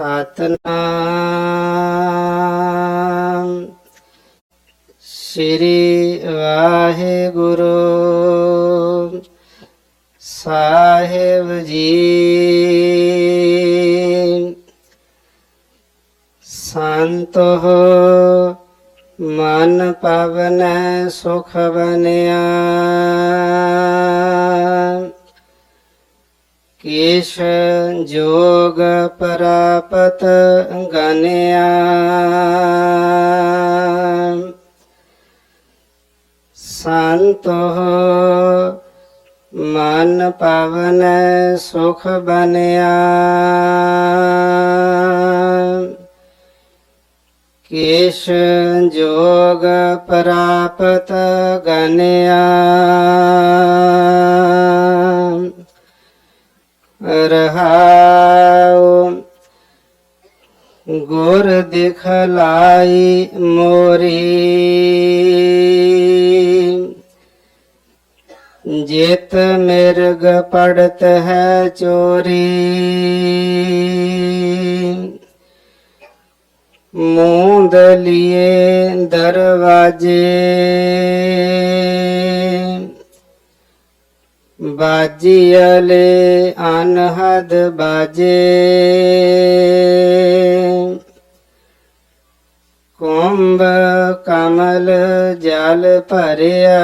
ਸਤਨਾਮ। ਸ੍ਰੀ ਵਾਹਿਗੁਰੂ ਸਾਹਿਬ ਜੀ। ਸ਼ੰਤ ਹੋ ਮਨ ਪਵਨ ਸੁਖ ਬਨਿਆ। ਕੇਸ਼ ਜੋਗ ਪ੍ਰਾਪਤ ਗਨਿਆ। ਸੰਤੋ ਮਨ ਪਵਨ ਸੁਖ ਬਨਿਆ। ਕੇਸ਼ ਜੋਗ ਪ੍ਰਾਪਤ ਗਨਿਆ। ਰਹਾਉ। ਗੁਰ ਦਿਖਲਾਈ ਮੋਰੀ। ਜਿਤ ਮਿਰਗ ਪੜਤ ਹੈ ਚੋਰੀ। ਮੂੰਦ ਲਿਏ ਦਰਵਾਜੇ। ਬਾਜੀਲੇ ਅਨਹਦ ਬਾਜੇ। ਕੁੰਭ ਕਮਲ ਜਲ ਭਰਿਆ।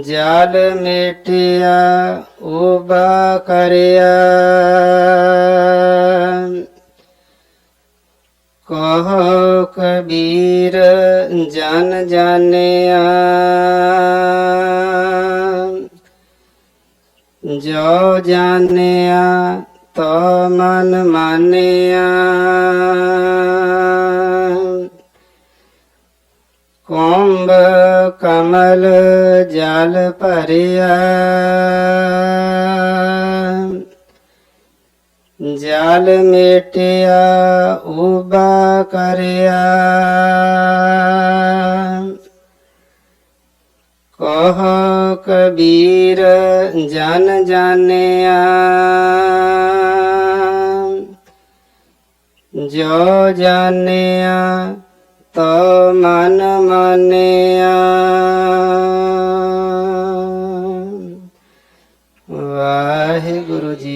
ਜਲ ਮੇਟਿਆ ਉਬਾ ਕਰਿਆ। ਕਹੋ ਕਬੀਰ ਜਨ ਜਾਣਿਆ। ਜੋ ਜਾਣਿਆ ਤੋ ਮਨ ਮਾਨਿਆ। ਕੁੰਭ ਕਮਲ ਜਲ ਭਰਿਆ। ਜਲ ਮੇਟਿਆ ਉਬਾ ਕਰਿਆ। ਕਹ ਕਬੀਰ ਜਨ ਜਾਣਿਆ। ਜੋ ਜਾਣਿਆ ਤੋ ਮਨ ਮਾਨਿਆ।